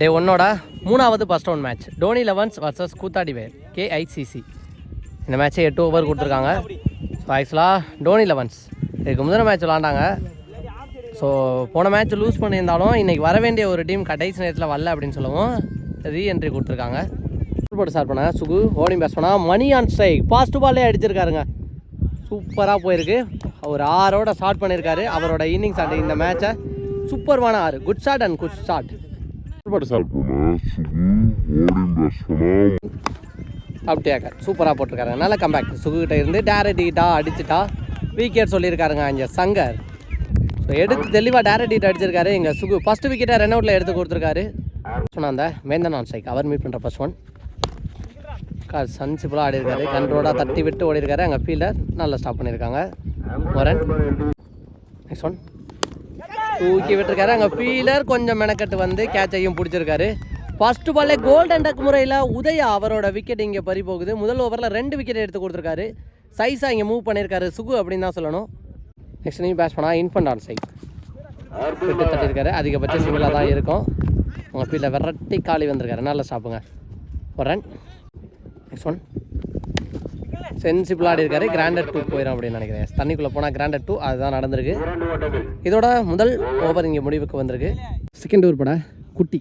டே ஒன்னோட மூணாவது first one match Dhoni elevens versus கூத்தாடிவேர் KICC இந்த மேட்ச்சை எட்டு ஓவர் கொடுத்துருக்காங்க. ஸோ ஆக்சுவலாக டோனி லெவன்ஸ் இதுக்கு முதல் மேட்ச் விளாண்டாங்க. ஸோ போன மேட்ச் லூஸ் பண்ணியிருந்தாலும் இன்றைக்கி வர வேண்டிய ஒரு டீம் கடைசி நேரத்தில் வரல அப்படின்னு சொல்லவும் ரீஎன்ட்ரி கொடுத்துருக்காங்க. போட்டு ஸ்டார்ட் பண்ணாங்க சுகு ஓடிங் பேஸ் பண்ணால் மணி ஆன் ஸ்ட்ரைக் ஃபாஸ்ட் பாலே அடிச்சிருக்காருங்க. சூப்பராக போயிருக்கு. அவர் ஆறோட ஸ்டார்ட் பண்ணியிருக்காரு. அவரோட இன்னிங்ஸ் அந்த இந்த மேட்சை சூப்பர்வான ஆறு. Good shot and good shot போட்டு ஸ்டார்ட் அப்படியாக்கா சூப்பராக போட்டிருக்காருங்க. நல்ல கம்பேக் சுகுகிட்ட இருந்து டேரக்ட் ஹீட்டா அடிச்சுட்டா விக்கெட் சொல்லியிருக்காருங்க இங்கே சங்கர். ஸோ எடுத்து தெளிவாக டேரக்ட் ஹீட் அடிச்சிருக்காரு இங்கே சுகு. ஃபஸ்ட்டு விக்கெட்டை ரன் அவுட்டில் எடுத்து கொடுத்துருக்காரு. சொன்ன அந்த வேந்தன் ஆன் ஸ்ட்ரைக் அவர் மீட் பண்ணுற ஃபர்ஸ்ட் ஒன் சன்சிபிளாக ஆடி இருக்காரு கண்ட்ரோலாக தட்டி விட்டு ஓடி இருக்காரு அங்கே ஃபீல்டர் நல்லா ஸ்டாப் பண்ணியிருக்காங்க. மொரன் நெக்ஸ்ட் ஒன் தூக்கி விட்டுருக்காரு. அங்கே ஃபீலர் கொஞ்சம் மெனக்கட்டு வந்து கேட்சையும் பிடிச்சிருக்காரு. ஃபர்ஸ்ட் பாலே கோல்டன் டக் முறையில் உதயா அவரோட விக்கெட் இங்கே பறி போகுது. முதல் ஓவரில் ரெண்டு விக்கெட் எடுத்து கொடுத்துருக்காரு. சைஸாக இங்கே மூவ் பண்ணியிருக்காரு சுகு அப்படின்னு தான் சொல்லணும். நெக்ஸ்ட் நீ பேட்ச் பண்ணால் இன்ஃபண்ட் ஆன் சைட் விட்டு தட்டியிருக்காரு அதிகபட்ச சிங்கிளாக தான் இருக்கும். உங்கள் ஃபீல்டில் விரட்டி காலி வந்திருக்காரு. நல்லா ஸ்டாப்புங்க ஒரு ரன் நெக்ஸ்ட் ஒன் சென்சிபிளாக ஆடி இருக்காரு. கிராண்டட் டூ போயிடும் அப்படின்னு நினைக்கிறேன். தண்ணிக்குள்ளே போனால் கிராண்டட் டூ அதுதான் நடந்திருக்கு. இதோட முதல் ஓவர் இங்கே முடிவுக்கு வந்திருக்கு. செகண்ட் ஓவர் பட குட்டி.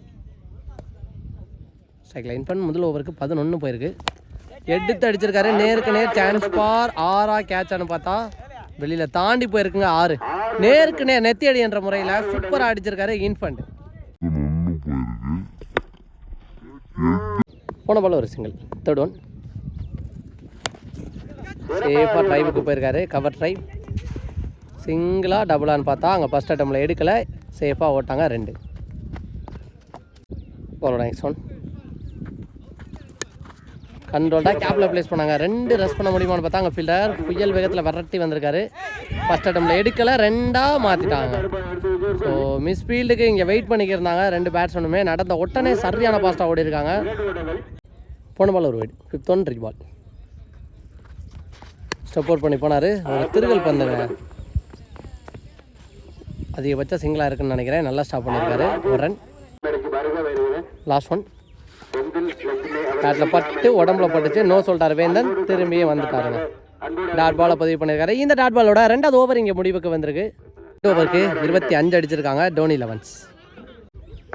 சைக்கிள் இன்ஃபன் முதல் ஓவருக்கு பதினொன்று போயிருக்கு. எடுத்து அடிச்சிருக்காரு. நேருக்கு நேர் சான்ஸ் பார். ஆறா கேட்சான்னு பார்த்தா வெளியில் தாண்டி போயிருக்குங்க ஆறு. நேருக்கு நேர் நெத்தி அடி என்ற முறையில் சூப்பராக அடிச்சிருக்காரு இன்ஃபண்ட் போன பால் ஒரு சிங்கிள் தேர்ட் ஒன் சேஃபாக ட்ரைவுக்கு போயிருக்காரு. கவர் ட்ரைவ் சிங்கிளாக டபுளான்னு பார்த்தா அங்கே ஃபஸ்ட் அட்டம்ல எடுக்கலை. சேஃபாக ஓட்டாங்க ரெண்டு. போலோட நெக்ஸ்ட் ஒன் கண்ட்ரோல்டாக கேப்பில் ப்ளேஸ் பண்ணாங்க. ரெண்டு ரஸ் பண்ண முடியுமான்னு பார்த்தா அங்கே ஃபீல்டர் புயல் வேகத்தில் விரட்டி வந்திருக்காரு. ஃபஸ்ட் அட்டம்ல எடுக்கலை ரெண்டாக மாற்றிட்டாங்க ஸோ மிஸ் ஃபீல்டுக்கு இங்கே வெயிட் பண்ணிக்கிருந்தாங்க ரெண்டு பேட்ஸ்மேனுமே நடந்த உடனே சரியான பாஸ்ட்டாக ஓடி இருக்காங்க போன பால் ஒரு wide fifth one three ball support பண்ணி போனார். ஒரு திருகல் பந்துங்க அதிகபட்ச சிங்கிளாக இருக்குன்னு நினைக்கிறேன். நல்லா ஸ்டாப் பண்ணியிருக்காரு ஒரு ரன் லாஸ்ட் ஒன் காட்டில் பட்டு உடம்புல பட்டுச்சு. நோ சொல்லிட்டாரு வேந்தன் திரும்பியே வந்துட்டாருங்க. டாட் பாலை பதிவு பண்ணியிருக்காரு இந்த டாட் பாலோட ரெண்டாவது ஓவர் இங்கே முடிவுக்கு வந்திருக்கு. ஓவருக்கு இருபத்தி அஞ்சு அடிச்சிருக்காங்க டோனி லெவன்ஸ்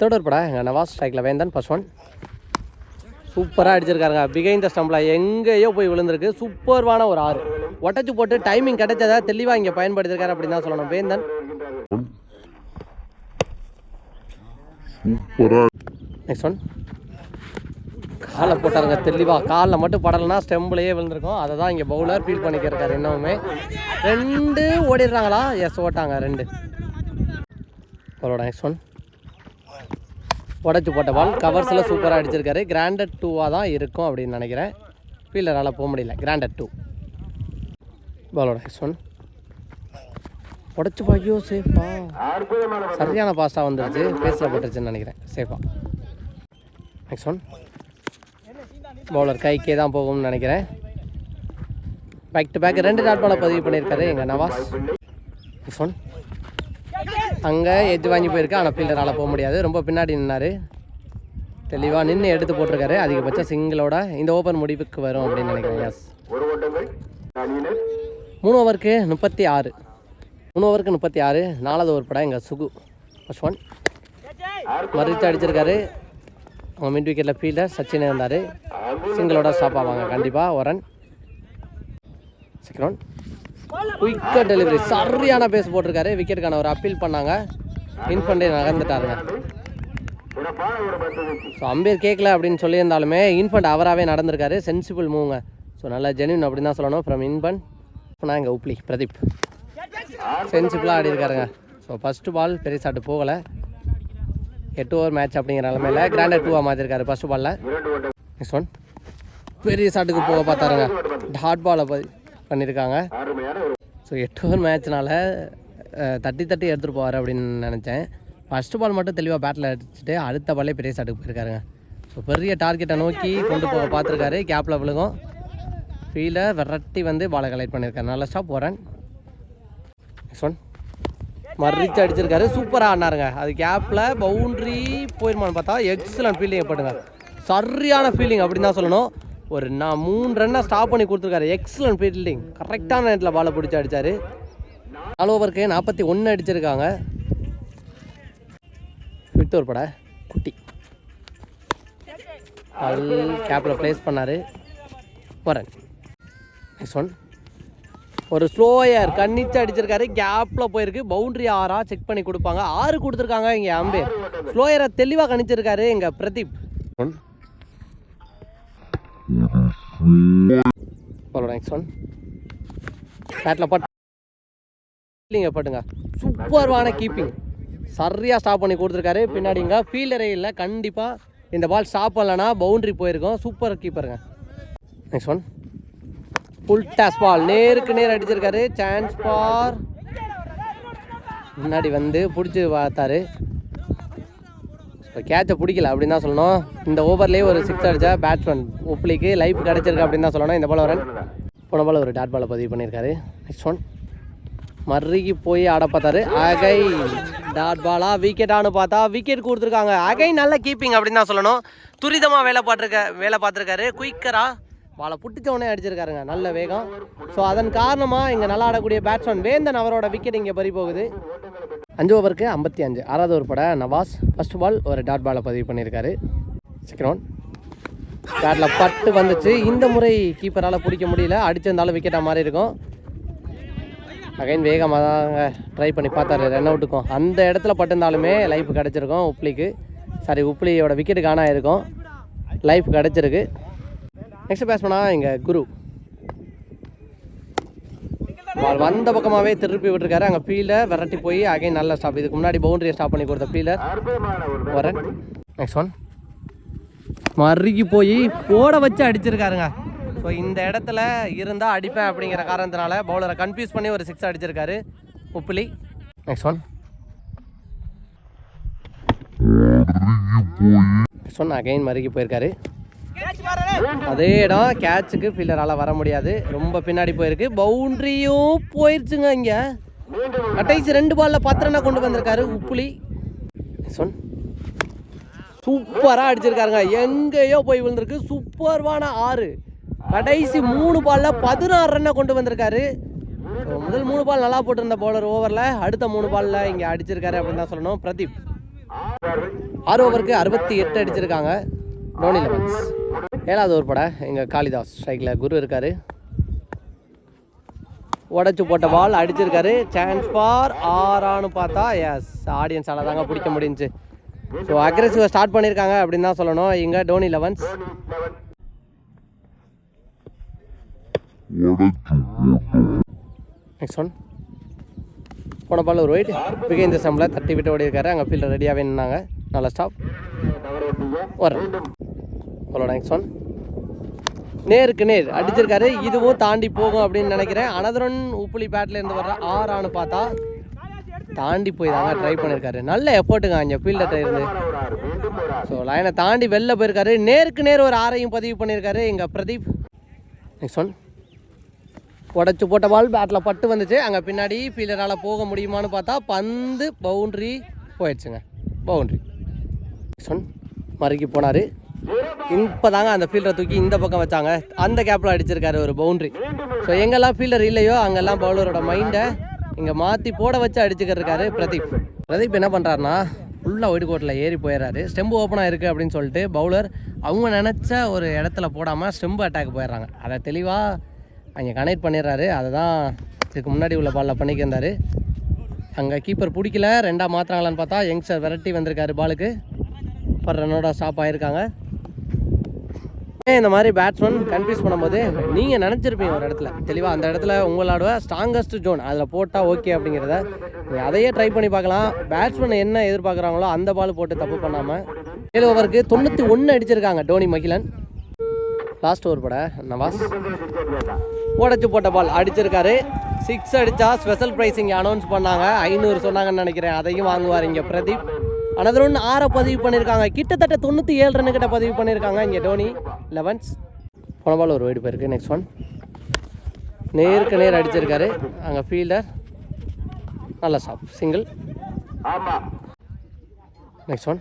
தேர்ட் படா. எங்கள் நவாஸ் ஸ்ட்ரைக்கில் வேந்தன் ஃபர்ஸ்ட் ஒன் சூப்பராக அடிச்சிருக்காருங்க. பிகைந்த ஸ்டம்பில் எங்கேயோ போய் விழுந்திருக்கு. சூப்பர்வான ஒரு ஆறு. ஒட்டச்சு போட்டு டைமிங் கிடைச்சதா தெளிவாக இங்கே பயன்படுத்திருக்காரு அப்படின்னு தான் சொல்லணும். வேந்தன். நெக்ஸ்ட் ஒன் காலை போட்டாருங்க தெளிவாக காலில் மட்டும் படலைன்னா ஸ்டெம்பிளையே விழுந்திருக்கும். அதை தான் இங்கே பவுலர் ஃபீல் பண்ணிக்கிறாரு இன்னுமே ரெண்டு ஓடிடுறாங்களா? எஸ் ஓட்டாங்க ரெண்டு. அவரோட நெக்ஸ்ட் ஒன் உடச்சி போட்ட பால் கவர்ஸில் சூப்பராக அடிச்சிருக்காரு. கிராண்டட் டூவாக தான் இருக்கும் அப்படின்னு நினைக்கிறேன். ஃபீல்டரால் போக முடியல. கிராண்டட் டூ பாலோட நெக்ஸ்ட் ஒன் உடச்சி பாக்கியோ சேஃபா சரியான பாஸ்டாக வந்துருச்சு. ஃபேஸில் போட்டுருச்சுன்னு நினைக்கிறேன். சேஃபா நெக்ஸ்ட் ஒன் பவுலர் கைக்கே தான் போகும்னு நினைக்கிறேன். பேக் டு பேக் ரெண்டு டாட் பாலை பதிவு பண்ணியிருக்காரு எங்கள் நவாஸ். நெக்ஸ்ட் ஒன் அங்கே எஜ் வாங்கி போயிருக்கு. ஆனால் ஃபீல்டரால் போக முடியாது. ரொம்ப பின்னாடி நின்னார். தெளிவாக நின்று எடுத்து போட்டிருக்காரு. அதிகபட்சம் சிங்கிளோட இந்த ஓப்பன் முடிவுக்கு வரும் அப்படின்னு நினைக்கிறேன். எஸ் மூணு ஓவருக்கு முப்பத்தி ஆறு. மூணு ஓவருக்கு முப்பத்தி ஆறு நாலாவது ஓவர் படம் எங்கள் சுகு. ஃபர்ஸ்ட் ஒன் மறுத்து அடிச்சிருக்காரு. அவங்க மிட் விக்கெட்டில் ஃபீல்டர் சச்சின் இருந்தார். சிங்கிளோட ஸ்டாப் ஆவாங்க. கண்டிப்பாக ஒரு ரன் செகண்ட் ஒன் குயிக்காக டெலிவரி சரியான பேஸ் போட்டிருக்காரு. விக்கெட்டுக்கான ஒரு அப்பீல் பண்ணாங்க. வின் பண்ணி நகர்ந்துட்டாருங்க. ஸோ அம்பேர் கேட்கல அப்படின்னு சொல்லியிருந்தாலுமே இன்ஃபண்ட் அவராகவே நடந்திருக்காரு. சென்சிபிள் மூவ்ங்க ஸோ நல்லா ஜெனியூன் அப்படின்னு தான் சொல்லணும் ஃப்ரம் இன்பன் நான் இங்கே உப்ளி பிரதீப். சென்சிபிளாக ஆடி இருக்காருங்க ஸோ ஃபஸ்ட்டு பால் பெரிய சாட்டு போகலை. எட்டு ஓவர் மேட்ச் அப்படிங்கிற நிலமையில கிராண்டட் டூவாக மாற்றிருக்காரு ஃபஸ்ட்டு பாலில் நெக்ஸ்ட் ஒன் பெரிய சாட்டுக்கு போக பார்த்தாருங்க. டாட் பாலை ப பண்ணியிருக்காங்க ஸோ எட்டு ஓவர் மேட்ச்னால தட்டி தட்டி எடுத்துகிட்டு போவார் அப்படின்னு நினச்சேன். ஃபஸ்ட்டு பால் மட்டும் தெளிவாக பேட்டில் அடிச்சுட்டு அடுத்த பாலே பெரிய சாட்டுக்கு போயிருக்காருங்க. ஸோ பெரிய டார்கெட்டை நோக்கி கொண்டு போக பார்த்துருக்காரு. கேப்பில் விழுகும். ஃபீலை விரட்டி வந்து பாலை கலெக்ட் பண்ணியிருக்காரு. நல்ல ஸ்டாப் போகிறேன் நெக்ஸ்ட் ஒன் மறிச்சு அடிச்சிருக்காரு. சூப்பராக ஆனாருங்க அது கேப்பில் பவுண்ட்ரி போயிருமான்னு பார்த்தா எக்ஸலன்ட் ஃபீல்டிங் போட்டுங்க. சரியான ஃபீல்டிங் அப்படின்னு தான் சொல்லணும். ஒரு நான் மூணு ரன்னை ஸ்டாப் பண்ணி கொடுத்துருக்காரு. எக்ஸலன்ட் ஃபீல்டிங் கரெக்டான நேரத்தில் பாலை பிடிச்சி அடிச்சாரு. நாலு ஓவருக்கு நாற்பத்தி ஒன்று அடிச்சிருக்காங்க. விட்டு ஒரு பட. குட்டி. அது கேப்பில் ப்ளேஸ் பண்ணார். வரேன் நெக்ஸ்ட் ஒன் ஒரு ஸ்லோயர் கண்ணிச்சு அடிச்சிருக்காரு. கேப்பில் போயிருக்கு. பவுண்டரி ஆறா செக் பண்ணி கொடுப்பாங்க. ஆறு கொடுத்துருக்காங்க இங்கே அம்பேர் ஸ்லோயரை தெளிவாக கணிச்சிருக்காரு இங்கே பிரதீப். நெக்ஸ்ட் ஒன் பேட்டில் பட் இல்லைங்க பட்டுங்க. சூப்பர்வான கீப்பிங் சரியாக ஸ்டாப் பண்ணி கொடுத்துருக்காரு. பின்னாடிங்க ஃபீல்டரே இல்லை. கண்டிப்பாக இந்த பால் ஸ்டாப் பண்ணலன்னா பவுண்டரி போயிருக்கும். Super கீப்பருங்க next one full toss ball நேருக்கு நேர் அடிச்சிருக்காரு. சான்ஸ் பார் முன்னாடி வந்து பிடிச்சி பார்த்தாரு. இப்போ கேட்சை பிடிக்கல அப்படின்னு தான் சொல்லணும். இந்த ஓவர்லேயே ஒரு சிக்ஸ் அடித்தா பேட்ஸ்மேன் ஒப்ளிக்கு லைஃப் கிடச்சிருக்கு அப்படின்னு தான் சொல்லணும். இந்த பால் ரன் போன பால் ஒரு டாட் பாலை பதிவு பண்ணியிருக்காரு. நெக்ஸ்ட் ஒன் மறுகி போய் ஆட பார்த்தாரு. அகை டாட் பாலா விக்கெட்டானு பார்த்தா விக்கெட் கொடுத்துருக்காங்க. அகை நல்ல கீப்பிங் அப்படின்னு தான் சொல்லணும். துரிதமாக வேலை பார்த்துருக்க வேலை பார்த்துருக்காரு. குயிக்கராக பாலை புட்டுச்சவனே அடிச்சிருக்காருங்க நல்ல வேகம். ஸோ அதன் காரணமாக இங்கே நல்லா ஆடக்கூடிய பேட்ஸ்மேன் வேந்தன் அவரோட விக்கெட் இங்கே பறி போகுது. அஞ்சு ஓவருக்கு ஐம்பத்தி அஞ்சு. ஆறாவது ஒரு பட நவாஸ் ஃபர்ஸ்ட் பால் ஒரு டாட் பாலை பதிவு பண்ணியிருக்காரு. செகண்ட் ஒன் பேட்டில் பட்டு வந்துச்சு. இந்த முறை கீப்பரால் பிடிக்க முடியல. அடிச்சிருந்தாலும் விக்கெட்டாக மாதிரி இருக்கும். அகைன் வேகமாக தாங்க ட்ரை பண்ணி பார்த்தாரு. ரன் அவுட்டுக்கும் அந்த இடத்துல பட்டிருந்தாலுமே லைஃப் கிடச்சிருக்கும் உப்ளிக்கு. சாரி உப்ளியோட விக்கெட்டு காணாயிருக்கும் லைஃப் கிடச்சிருக்கு. நெக்ஸ்ட் பேட்ஸ்மனா எங்கள் குரு. பால் வந்த பக்கமாகவே திருப்பி விட்டுருக்காரு. அங்கே ஃபீல்டர் விரட்டி போய் அகைன் நல்ல ஸ்டாப் இதுக்கு முன்னாடி பவுண்டரியை ஸ்டாப் பண்ணி கொடுத்த ஃபீல்டர் வரேன். நெக்ஸ்ட் ஒன் மறுக்கி போய் போட வச்சு அடிச்சிருக்காருங்க. ஸோ இந்த இடத்துல இருந்தால் அடிப்பேன் அப்படிங்கிற காரணத்தினால பவுலரை கன்ஃபியூஸ் பண்ணி ஒரு சிக்ஸ் அடிச்சிருக்காரு. Uppuli. Next one next one again மறுக்கி போயிருக்காரு. அதே இடம் கேட்சுக்கு ஃபீல்டரால் வர முடியாது. ரொம்ப பின்னாடி போயிருக்கு. பவுண்ட்ரியும் போயிருச்சுங்க இங்கே. கடைசி ரெண்டு பாலில் பத்து ரன்னா கொண்டு வந்திருக்காரு உப்புலி. சொன் சூப்பராக அடிச்சிருக்காருங்க. எங்கேயோ போய் விழுந்திருக்கு. சூப்பர்வான ஆறு. கடைசி மூணு பாலில் பதினாறு ரன்னை கொண்டு வந்திருக்காரு. முதல் மூணு பால் நல்லா போட்டிருந்த பவுலர் ஓவரில் அடுத்த மூணு பாலில் இங்கே அடிச்சிருக்காரு அப்படின்னு தான் சொல்லணும். பிரதீப். ஆறு ஓவருக்கு அறுபத்தி எட்டு அடிச்சிருக்காங்க. டோனி லெவன்ஸ் ஏழாவது ஒரு படம். எங்கள் காளிதாஸ் ஸ்ட்ரைக்கில் குரு இருக்கார். உடச்சி போட்ட பால் அடிச்சிருக்காரு. சான்ஸ் ஃபார் ஆறான்னு பார்த்தா எஸ் ஆடியன்ஸால் தாங்க பிடிக்க முடிஞ்சு. ஸோ அக்ரெசிவாக ஸ்டார்ட் பண்ணியிருக்காங்க அப்படின்னு தான் சொல்லணும். இங்கே டோனி லெவன்ஸ் நெக்ஸ்ட் ஒன் போன பால் ஒரு ஒயிட் பிகை இந்த சம்பில் தட்டி விட்டு ஓடி இருக்காரு அங்கே ஃபீல்டர் ரெடியாகவே நின்னாங்க நல்ல ஸ்டாப் வர்றேன் அவ்வளோ நெக்ஸ்ட் ஒன் நேருக்கு நேர் அடிச்சிருக்காரு. இதுவும் தாண்டி போகும் அப்படின்னு நினைக்கிறேன். அனதரன் உப்புளி பேட்டில் இருந்து வர்ற ஆறான்னு பார்த்தா தாண்டி போய் தாங்க ட்ரை பண்ணியிருக்காரு நல்ல எஃபர்ட்டுங்க அங்கே ஃபீல்டர் இருந்து. ஸோ லைனை தாண்டி வெளில போயிருக்காரு. நேருக்கு நேர் ஒரு ஆறையும் பதிவு பண்ணியிருக்காரு எங்கள் பிரதீப். நெக்ஸ்ட் ஒன் உடச்சி போட்ட பால் பேட்டில் பட்டு வந்துச்சு. அங்கே பின்னாடி ஃபீல்டரால் போக முடியுமான்னு பார்த்தா பந்து பவுண்ட்ரி போயிடுச்சுங்க. பவுண்ட்ரி சொன் ஒன் மறுக்கி போனார். இப்போ தாங்க அந்த ஃபீல்டரை தூக்கி இந்த பக்கம் வச்சாங்க. அந்த கேப்பில் அடிச்சிருக்காரு ஒரு பவுண்ட்ரி ஸோ எங்கெல்லாம் ஃபீல்டர் இல்லையோ அங்கெல்லாம் பவுலரோட மைண்டை இங்கே மாற்றி போட வச்சு அடிச்சுக்கிருக்காரு பிரதீப். பிரதீப் என்ன பண்ணுறாருனா ஃபுல்லாக ஒயிட் கோட்டில் ஏறி போயிடுறாரு ஸ்டெம்பு ஓப்பனாக இருக்குது அப்படின்னு சொல்லிட்டு பவுலர் அவங்க நினச்ச ஒரு இடத்துல போடாமல் ஸ்டெம்பு அட்டாக் போயிடுறாங்க. அதை தெளிவாக அங்கே கனெக்ட் பண்ணிடுறாரு. அதை தான் இதுக்கு முன்னாடி உள்ள பாலில் பண்ணிக்கிருந்தார் அங்கே கீப்பர் பிடிக்கல. ரெண்டாக மாற்றுறாங்களான்னு பார்த்தா யங்ஸ்டர் விரட்டி வந்திருக்காரு பாலுக்கு பர் ரன்னோட ஸ்டாப் ஆகிருக்காங்க ஏன் இந்த மாதிரி பேட்ஸ்மேன் கன்ஃபியூஸ் பண்ணும்போது நீங்கள் நினச்சிருப்பீங்க ஒரு இடத்துல. தெளிவாக அந்த இடத்துல உங்களோட ஸ்ட்ராங்கஸ்ட் ஜோன் அதில் போட்டால் ஓகே அப்படிங்கிறத. அதையே ட்ரை பண்ணி பார்க்கலாம். பேட்ஸ்மேன் என்ன எதிர்பார்க்குறாங்களோ அந்த பால் போட்டு தப்பு பண்ணாமல் ஏழு ஓவருக்கு தொண்ணூற்றி ஒன்று அடிச்சிருக்காங்க டோனி மகிலன் லாஸ்ட் ஓவர் பட நவாஸ். உடச்சி போட்ட பால் அடிச்சிருக்காரு. சிக்ஸ் அடித்தா ஸ்பெஷல் ப்ரைஸ் இங்கே அனௌன்ஸ் பண்ணாங்க. ஐநூறு சொன்னாங்கன்னு நினைக்கிறேன். அதையும் வாங்குவார் இங்கே பிரதீப். அனதர் ஒன்று ஆறை பதிவு பண்ணியிருக்காங்க கிட்டத்தட்ட தொண்ணூற்றி ஏழு ரன்னு கிட்ட பதிவு பண்ணியிருக்காங்க இங்கே டோனி லெவன்ஸ் போன பால் ஒரு வைடு போயிருக்கு. நெக்ஸ்ட் ஒன் நேருக்கு நேர் அடிச்சிருக்காரு. அங்கே ஃபீல்டர் நல்ல ஸ்டாப் சிங்கிள் நெக்ஸ்ட் ஒன்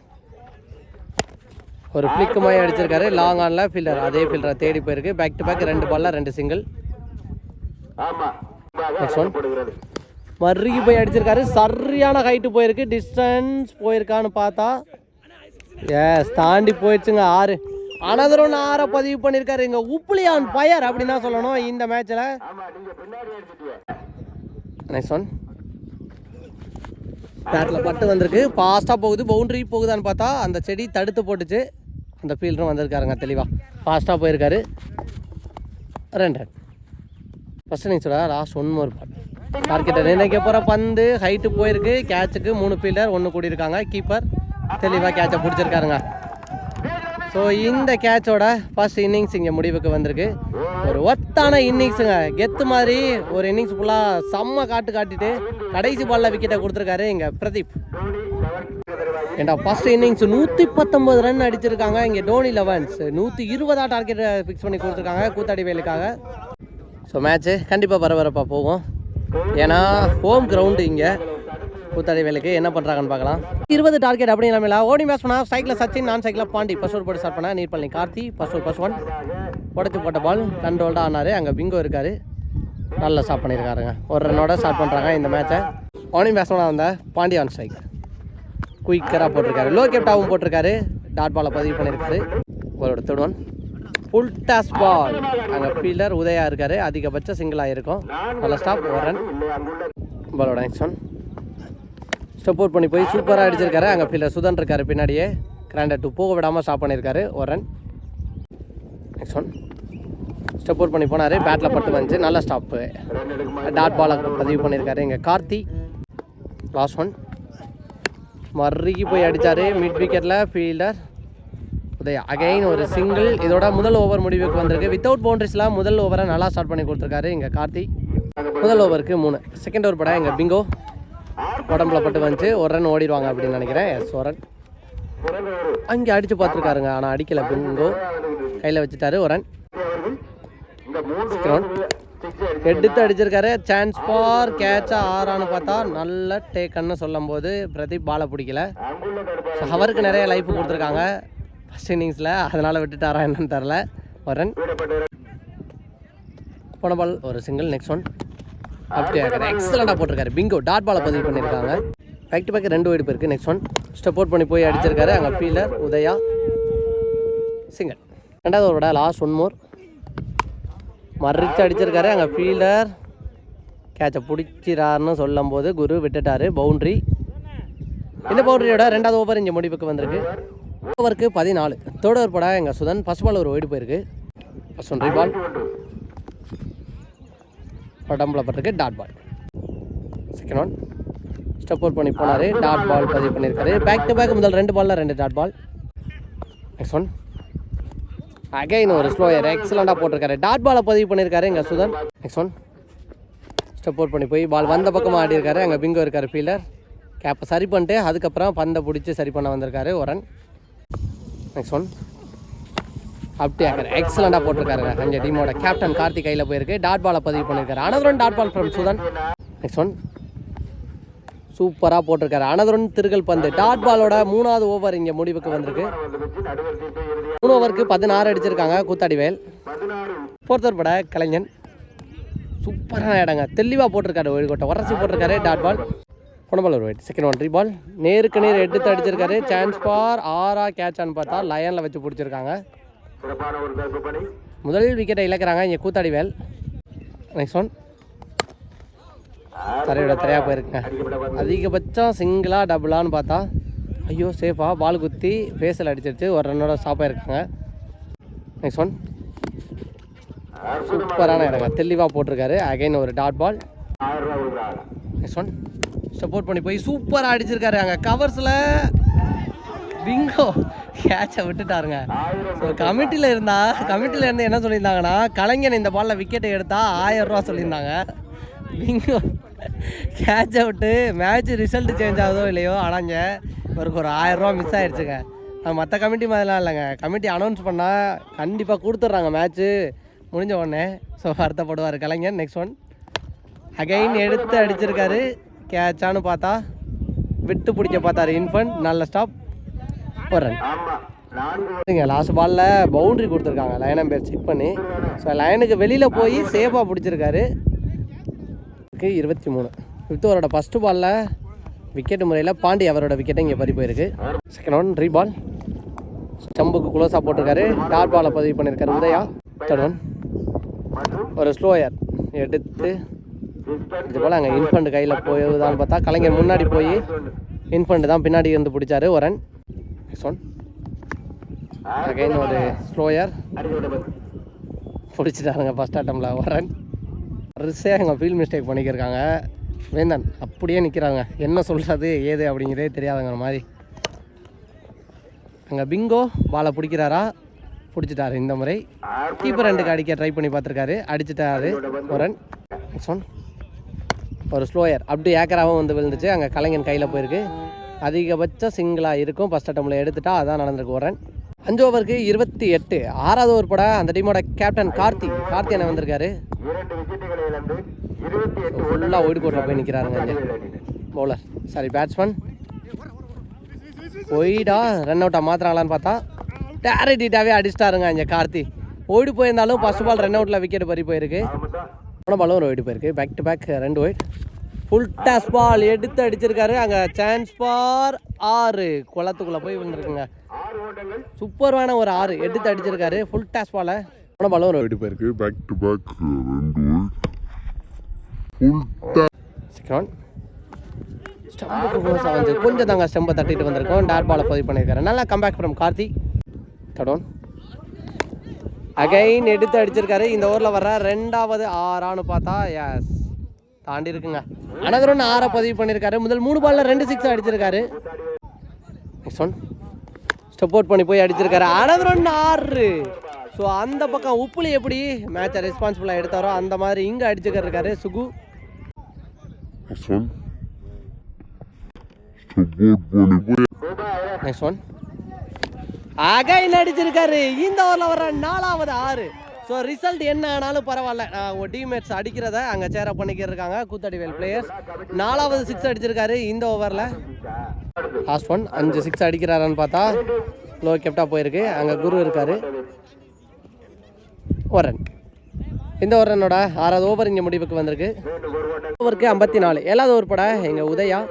ஒரு ஃப்ளிக்கு மாதிரி அடிச்சிருக்காரு. லாங் ஆனில் ஃபீல்டர் அதே ஃபீல்டரை தேடி போயிருக்கு. பேக் டு பேக் ரெண்டு பால்ல ரெண்டு சிங்கிள் நெக்ஸ்ட் ஒன் one. மறுகி போய் அடிச்சிருக்காரு. சரியான ஹைட்டு போயிருக்கு. டிஸ்டன்ஸ் போயிருக்கான்னு பார்த்தா எஸ் தாண்டி போயிடுச்சுங்க ஆறு. அனதர் ஒன்று ஆறை பதிவு பண்ணியிருக்காரு இங்கே உப்புலியான் பயர் அப்படின்னு தான் சொல்லணும் இந்த மேட்ச்சில் நெக்ஸ்ட் ஒன் பேட்டில் பட்டு வந்திருக்கு. ஃபாஸ்ட்டாக போகுது. பவுண்டரி போகுதான்னு பார்த்தா அந்த செடி தடுத்து போட்டுச்சு. அந்த ஃபீல்டரும் வந்திருக்காருங்க தெளிவாக ஃபாஸ்ட்டாக போயிருக்காரு. ரெண்டு. ரன் நீங்கள் சொல்ல லாஸ்ட் ஒன் மோர் பால் மார்க்கெட்டை நினைக்க போகிற பந்து ஹைட்டு போயிருக்கு கேட்சுக்கு மூணு ஃபீல்டர் ஒன்று கூடியிருக்காங்க. கீப்பர் தெளிவாக கேட்சை பிடிச்சிருக்காருங்க. ஸோ இந்த கேட்சோட ஃபர்ஸ்ட் இன்னிங்ஸ் இங்கே முடிவுக்கு வந்திருக்கு. ஒரு ஒத்தான இன்னிங்ஸுங்க கெத்து மாதிரி ஒரு இன்னிங்ஸ் ஃபுல்லாக செம்ம காட்டு காட்டிட்டு கடைசி பால்ல விக்கெட்டை கொடுத்துருக்காரு இங்கே பிரதீப். ஏண்டா ஃபர்ஸ்ட் இன்னிங்ஸ் நூற்றி பத்தொம்பது ரன் அடிச்சிருக்காங்க. இங்கே டோனி லெவன்ஸ் நூற்றி இருபதா டார்கெட் ஃபிக்ஸ் பண்ணி கொடுத்துருக்காங்க கூத்தாடி வேலுக்காக. ஸோ மேட்ச்சு கண்டிப்பாக பரபரப்பாக போகும். ஏன்னா ஹோம் கிரவுண்டு இங்கே கூத்தாடி வேலைக்கு என்ன பண்ணுறாங்கன்னு பார்க்கலாம். இருபது டார்கெட் அப்படி இல்லாமல் ஓடி மேட்ச் பண்ணால் சைக்கிளில் சச்சின் நான் சைக்கிளில் பாண்டி. ஃபர்ஸ்ட் ஒரு போட்டு ஸ்டார்ட் நீட் பண்ணி கார்த்தி ஃபர்ஸ்ட் ஒரு ஃபர்ஸ்ட் ஒன் உடச்சி போட்ட பால் கண்ட்ரோல்டாக ஆனார். அங்கே பிங்கோ இருக்கார். நல்லா ஸ்டார்ட் பண்ணியிருக்காருங்க ஒரு ரன்னோட ஸ்டார்ட் பண்ணுறாங்க இந்த மேட்சை ஓனி பேட்ஸ்மனாக வந்த பாண்டி ஆன் ஸ்ட்ரைக் குயிக்கராக போட்டிருக்காரு. லோ கேப்டாவும் போட்டிருக்காரு. டாட் பாலை பதிவு பண்ணியிருக்காரு ஒரு தொடுவன் ஃபுல் டாஸ் பால் அங்கே ஃபீல்டர் உதயா இருக்காரு. அதிகபட்ச சிங்கிளாக இருக்கும் நல்ல ஸ்டாப் ஒரு ரன் பாலோட நெக்ஸ்ட் ஒன் ஸ்டெப் அவுட் பண்ணி போய் சூப்பராக அடிச்சிருக்காரு. அங்கே ஃபீல்டர் சுதன் இருக்காரு பின்னாடியே. கிராண்டர் டூ போக விடாமல் ஸ்டாப் பண்ணியிருக்காரு ஒரு run next one step out பண்ணி போனார். பேட்டில் பட்டு வந்துச்சு நல்ல ஸ்டாப்பு டாட் பாலை பதிவு பண்ணியிருக்காரு இங்கே கார்த்தி. லாஸ்ட் ஒன் மறுக்கி போய் அடித்தார் மிட் விக்கெட்டில் ஃபீல்டர் உதயா. அகைன் ஒரு சிங்கிள் இதோட முதல் ஓவர் முடிவுக்கு வந்திருக்கு. வித்தவுட் பவுண்டரிஸ்லாம் முதல் ஓவரை நல்லா ஸ்டார்ட் பண்ணி கொடுத்துருக்காரு இங்கே கார்த்தி. முதல் ஓவருக்கு மூணு. செகண்ட் ஓவர் படம் எங்கள் பிங்கோ உடம்புல பட்டு வந்துச்சு. ஒரு ரன் ஓடிடுவாங்க அப்படின்னு நினைக்கிறேன். எஸ் ஒரு ரன் அங்கே அடித்து பார்த்துருக்காருங்க. ஆனால் அடிக்கலை பிங்கோ கையில் வச்சுட்டாரு ஒரு ரன் எடுத்து அடிச்சிருக்காரு. சான்ஸ் ஃபார் கேட்சா ஆறான்னு பார்த்தா நல்ல டேக்கன்னு சொல்லும்போது பிரதீப் பாலை பிடிக்கல. அவருக்கு நிறைய லைஃப் கொடுத்துருக்காங்க. ஃபஸ்ட் இன்னிங்ஸில் அதனால் விட்டுட்டாரா என்னன்னு தெரில ஒரு ரன் போன பால் ஒரு சிங்கிள் நெக்ஸ்ட் ஒன் அப்படியே எக்ஸலண்ட்டாக போட்டிருக்காரு. பிங்கோ டாட் பாலை பதிவு பண்ணியிருக்காங்க. பேக் டு பேக் ரெண்டு வெடிப்பு இருக்குது நெக்ஸ்ட் ஒன் ஸ்டெப் அவுட் பண்ணி போய் அடிச்சிருக்காரு. அங்கே ஃபீல்டர் உதயா. சிங்கிள் ரெண்டாவது ஒரு விட லாஸ்ட் ஒன் மோர் மறிச்சு அடிச்சிருக்காரு. அங்கே ஃபீல்டர் கேட்சை பிடிச்சிறாருன்னு சொல்லும்போது குரு விட்டுட்டாரு. பவுண்ட்ரி இந்த பவுண்டரியோட ரெண்டாவது ஓவர் இங்கே முடிவுக்கு வந்திருக்கு. ஓவருக்கு பதினாலு. தேர்ட் ஓவர் பட எங்கள் சுதன். ஃபர்ஸ்ட் பால் ஒரு ஒயிடு போயிருக்கு. ஃபர்ஸ்ட் ஒன் பால் உடம்புல பட்டிருக்கு. Dot ball second one step out பண்ணி போனார். டாட் பால் பதிவு பண்ணியிருக்காரு பேக் டு பேக் முதல் ரெண்டு பால்ல ரெண்டு dot ball next one again ஒரு ஸ்லோயர் எக்ஸலண்டாக போட்டிருக்காரு. டாட் பாலை பதிவு பண்ணியிருக்காரு எங்கள் Sudhan. Next one step out பண்ணி போய் பால் வந்த பக்கமாக ஆடி இருக்காரு அங்கே பிங்கோ இருக்காரு ஃபீல்டர் கேப்பை சரி பண்ணிட்டு அதுக்கப்புறம் பந்தை பிடிச்சி சரி பண்ண வந்திருக்காரு ஒரன். நெக்ஸ்ட் ஒன் அப்படி ஆக்காரு எக்ஸலண்டாக போட்டிருக்காருங்க. அஞ்சு டீமோட கேப்டன் கார்த்திக் கையில் போயிருக்கு. டாட் பாலை பதிவு பண்ணியிருக்காரு. Another dot ball from Sudhan next one சூப்பராக போட்டிருக்காரு. அனதரன் திருகல் பந்து. டாட் பாலோட மூணாவது ஓவர் இங்கே முடிவுக்கு வந்திருக்கு. மூணு ஓவருக்கு பதினாறு அடிச்சிருக்காங்க. கூத்தாடிவேல். பதினாறு பட கலைஞன். சூப்பரான இடங்க. தெளிவாக போட்டிருக்காரு. ஒரு கோட்டை உரசி போட்டிருக்காரு. டாட் பால் போன பால் ஒரு செகண்ட் ஒன் த்ரீ பால் நேருக்கு நேர் எடுத்து அடிச்சிருக்காரு. சான்ஸ் ஃபார் ஆறா கேட்சான்னு பார்த்தா லயனில் வச்சு பிடிச்சிருக்காங்க. முதல் விக்கெட்டை இழக்கிறாங்க. இங்கே கூத்தாடிவேல் நெக்ஸ்ட் ஒன் தரையோட தரையாக போயிருக்குங்க. அதிகபட்சம் சிங்கிளாக டபுளான்னு பார்த்தா ஐயோ சேஃபாக பால் குத்தி ஃபேஸில் அடிச்சிருச்சு. ஒரு ரன்னோட ஸ்டாப் ஆயிருக்காங்க. நெக்ஸ்ட் ஒன் சூப்பரான இடங்க தெளிவாக போட்டிருக்காரு. அகைன் ஒரு dot ball next one support பண்ணி போய் சூப்பராக அடிச்சிருக்காரு அங்கே. கவர்ஸில் பிங்கோ கேட்சை விட்டுட்டாருங்க. ஸோ கமிட்டியில் இருந்தா கமிட்டியில் இருந்து என்ன சொல்லியிருந்தாங்கன்னா கலைஞன் இந்த பாலில் விக்கெட்டை எடுத்தா ஆயிரம் ரூபா சொல்லியிருந்தாங்க. பிங்கோ கேட்சை விட்டு மேட்ச் ரிசல்ட் சேஞ்ச் ஆகுதோ இல்லையோ ஆனாங்க இவருக்கு ஒரு ஆயிரரூவா மிஸ் ஆயிடுச்சுங்க. மற்ற கமிட்டி மாதிரிலாம் இல்லைங்க. கமிட்டி அனௌன்ஸ் பண்ணால் கண்டிப்பாக கொடுத்துட்றாங்க மேட்ச்சு முடிஞ்ச உடனே ஸோ வருத்தப்படுவார் கலைஞர் நெக்ஸ்ட் ஒன் அகைன் எடுத்து அடிச்சிருக்காரு. கேட்சான்னு பார்த்தா விட்டு பிடிக்க பார்த்தாரு இன்ஃபன் நல்ல ஸ்டாப் ஒரு ரன் லாஸ்ட் பாலில் பவுண்ட்ரி கொடுத்துருக்காங்க. லைனை பேர் செக் பண்ணி. ஸோ லைனுக்கு வெளியில் போய் சேஃபாக பிடிச்சிருக்காரு. இருபத்தி மூணு. ஃபிஃப்த் ஓவரோட ஃபஸ்ட்டு பாலில் விக்கெட் முறையில் பாண்டி அவரோட விக்கெட்டை இங்கே பறி போயிருக்கு. செகண்ட் ஒன் ரீபால் ஸ்டம்புக்கு குளோஸாக போட்டிருக்காரு. டார் பாலை பதிவு பண்ணியிருக்காரு உதயா. தேர்ட் ஒன் ஒரு ஸ்லோயர் எடுத்து இது போல் அங்கே இன்ஃபண்ட் கையில் போயதான்னு பார்த்தா கலைஞர் முன்னாடி போய் இன்ஃபண்ட் தான் பின்னாடி இருந்து பிடிச்சாரு ஒரன். ரன் ஒன் அகைன் ஒரு ஸ்லோயர் பிடிச்சிட்டாருங்க ஃபஸ்ட் அட்டம்ல ஒரன். ரன் ரிசே அங்கே ஃபீல்ட் மிஸ்டேக் பண்ணிக்கிருக்காங்க. வேந்தன் அப்படியே நிற்கிறாங்க என்ன சொல்கிறது ஏது அப்படிங்கிறதே தெரியாதுங்கிற மாதிரி. அங்கே பிங்கோ பாலை பிடிக்கிறாரா? பிடிச்சிட்டாரு இந்த முறை. கீப்பர் ரெண்டுக்கு அடிக்க ட்ரை பண்ணி பார்த்துருக்காரு. அடிச்சிட்டாரு ஒரன். நெக்ஸ்ட் ஒன் ஒரு ஸ்லோயர். அப்படி ஏக்கராகவும் வந்து விழுந்துச்சு. அங்கே கலைஞன் கையில் போயிருக்கு. அதிகபட்ச சிங்கிளாக இருக்கும். ஃபஸ்ட் அட்டம்ல எடுத்துட்டா அதான் நடந்திருக்கு ஒரு ரன் அஞ்சு ஓவருக்கு இருபத்தி எட்டு. ஆறாவது ஓவர் பட அந்த டீமோட கேப்டன் கார்த்தி. கார்த்தி அண்ணன் வந்திருக்காரு. ஃபுல்லாக ஒயிட் கோட்டில் போய் நிற்கிறாருங்க பவுலர் சாரி பேட்ஸ்மேன் ஒய்டா ரன் அவுட்டாக மாத்திராங்களான்னு பார்த்தா டேரக்டிட்டாவே அடிச்சிட்டாருங்க இங்கே கார்த்தி. ஓடி போயிருந்தாலும் ஃபர்ஸ்ட் பால் ரன் அவுட்டில் விக்கெட் பறி போயிருக்கு. போன பாலும் ஒரு ஒயிட் போயிருக்கு. பேக் டு பேக் ரெண்டு ஒயிட் ஃபுல் டாஸ் பால் எடுத்து அடிச்சிருக்காரு. அங்கே சான்ஸ் ஃபார் ஆறு. குளத்துக்குள்ளே போய் வந்துருக்குங்க சூப்பரான ஒரு ஆறு எடுத்து அடிச்சிருக்காரு. ஃபுல் டாஸ் பாலை போன பாலும் ஒரு ஒயிட் போயிருக்கு. பேக் டு பேக் ரெண்டு ஃபுல் செகண்ட் ஸ்டம்புக்கு வந்து கொஞ்சம் தாங்க ஸ்டம்பை தட்டிட்டு வந்திருக்கோம். டார் பாலை பதிவு பண்ணியிருக்காரு. நல்லா கம்பேக் ஃப்ரம் கார்த்தி. தடோன் அகைன் எடுத்து அடிச்சிருக்காரு. இந்த ஓவரில் வர ரெண்டாவது ஆறான்னு பார்த்தா எஸ் தாண்டி இருக்குங்க. அனதர் ஒன்று ஆறை பதிவு பண்ணியிருக்காரு முதல் மூணு பால்ல ரெண்டு சிக்ஸ் அடிச்சிருக்காரு. நெக்ஸ்ட் ஒன் ஸ்டெப் அவுட் பண்ணி போய் அடிச்சிருக்காரு. அனதர் ஒன்று ஆறு. ஸோ அந்த பக்கம் உப்புலி எப்படி மேட்சை ரெஸ்பான்சிபிளாக எடுத்தாரோ அந்த மாதிரி இங்கே அடிச்சுக்கிருக்காரு சுகு. நெக்ஸ்ட் ஒன் அகை நடிச்சிருக்காரு. இந்த ஓவரில் வர நாலாவது ஆறு. ஸோ ரிசல்ட் என்ன ஆனாலும் பரவாயில்ல. நான் டீம்மேட்ஸ் அடிக்கிறத அங்கே சேரப் பண்ணிக்கிட்டு இருக்காங்க கூத்தடிவேல் பிளேயர்ஸ் நாலாவது சிக்ஸ் அடிச்சிருக்காரு இந்த ஓவரில். லாஸ்ட் ஒன் அஞ்சு சிக்ஸ் அடிக்கிறாரான்னு பார்த்தா லோ கெப்டாக போயிருக்கு. அங்கே குரு இருக்காரு. ஒரு ரன் இந்த ஒரு ரன்னோட ஆறாவது ஓவர் இங்கே முடிவுக்கு வந்திருக்கு. ஓவருக்கு ஐம்பத்தி நாலு. ஏழாவது ஓவர் பட எங்கள் உதயா.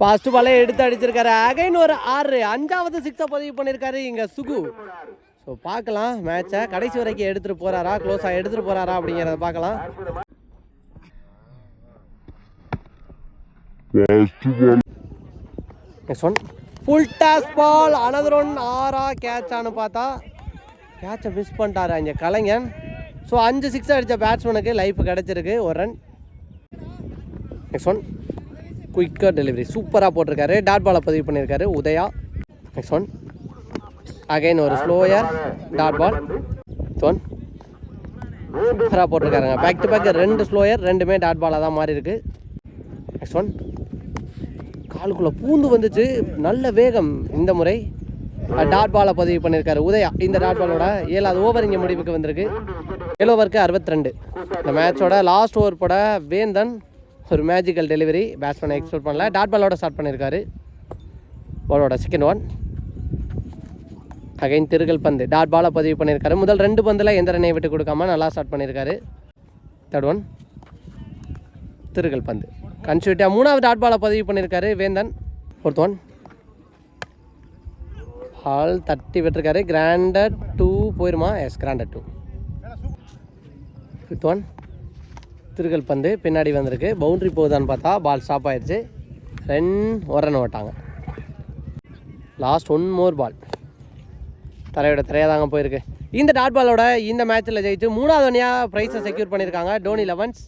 ஃபர்ஸ்ட் பாலே எடுத்து அடிச்சிருக்காரு. அகைன் ஒரு ஆறு. அஞ்சாவது சிக்ஸை பதிவு பண்ணியிருக்காரு இங்கே சுகு. ஸோ பார்க்கலாம். மேட்சை கடைசி வரைக்கும் எடுத்துகிட்டு போகிறாரா க்ளோஸாக எடுத்துகிட்டு போறாரா அப்படிங்கிறத பார்க்கலாம். First next one full toss ball another one ஆறா கேட்சான்னு பார்த்தா கேட்சை மிஸ் பண்ணிட்டாரா இங்கே கலைஞன். ஸோ அஞ்சு சிக்ஸ் அடித்த பேட்ஸ்மேனுக்கு லைஃப் கிடச்சிருக்கு. ஒரு ரன் நெக்ஸ்ட் ஒன் குயிக்காக டெலிவரி. சூப்பராக போட்டிருக்காரு. டாட் பாலை பதிவு பண்ணியிருக்காரு. உதயா. நெக்ஸ்ட் ஒன் அகைன் ஒரு ஸ்லோயர் டாட் பால். ஒன் சூப்பராக போட்டிருக்காருங்க. பேக் டு பேக் ரெண்டு ஸ்லோயர் ரெண்டுமே டாட் பாலாக தான் மாறி இருக்கு. நெக்ஸ்ட் ஒன் காலுக்குள்ளே பூந்து வந்துச்சு. நல்ல வேகம் இந்த முறை. டாட் பாலை பதிவு பண்ணியிருக்காரு உதயா. இந்த டாட் பாலோட ஏழாவது ஓவர் இங்கே முடிவுக்கு வந்திருக்கு. ஏழு ஓவருக்கு அறுபத்தி ரெண்டு. இந்த மேட்சோட லாஸ்ட் ஓவர் போட வேந்தன் ஒரு மேஜிக்கல் டெலிவரி பேட்ஸ்மேனை எக்ஸ்போர்ட் பண்ணல. டாட் பாலோட ஸ்டார்ட் பண்ணியிருக்காரு பாலோட செகண்ட் ஒன் அகைன் திருகல் பந்து. டாட் பாலை பதிவு பண்ணியிருக்காரு முதல் ரெண்டு பந்தில் எந்த ரன்னையும் விட்டு கொடுக்காம நல்லா ஸ்டார்ட் பண்ணியிருக்காரு தேர்ட் ஒன் திருகல் பந்து. கன்சியூட்டியாக மூணாவது டாட் பாலை பதிவு பண்ணியிருக்காரு வேந்தன். ஃபோர்த் ஒன் பால் தட்டி விட்டுருக்காரு. கிராண்டட் டூ போயிருமா? Yes granted to fifth one திருக்கல் பந்து பின்னாடி வந்திருக்கு. பவுண்ட்ரி போகுதான்னு பார்த்தா பால் ஸ்டாப் ஆயிடுச்சு. ரென் ஒரன் ஓட்டாங்க. லாஸ்ட் ஒன் மோர் பால் தரையோட தரையாக தாங்க போயிருக்கு. இந்த டாட் பாலோட இந்த மேட்ச்சில் ஜெயிச்சு மூணாவது அணியாக ப்ரைஸை செக்யூர் பண்ணியிருக்காங்க. டோனி லெவன்ஸ்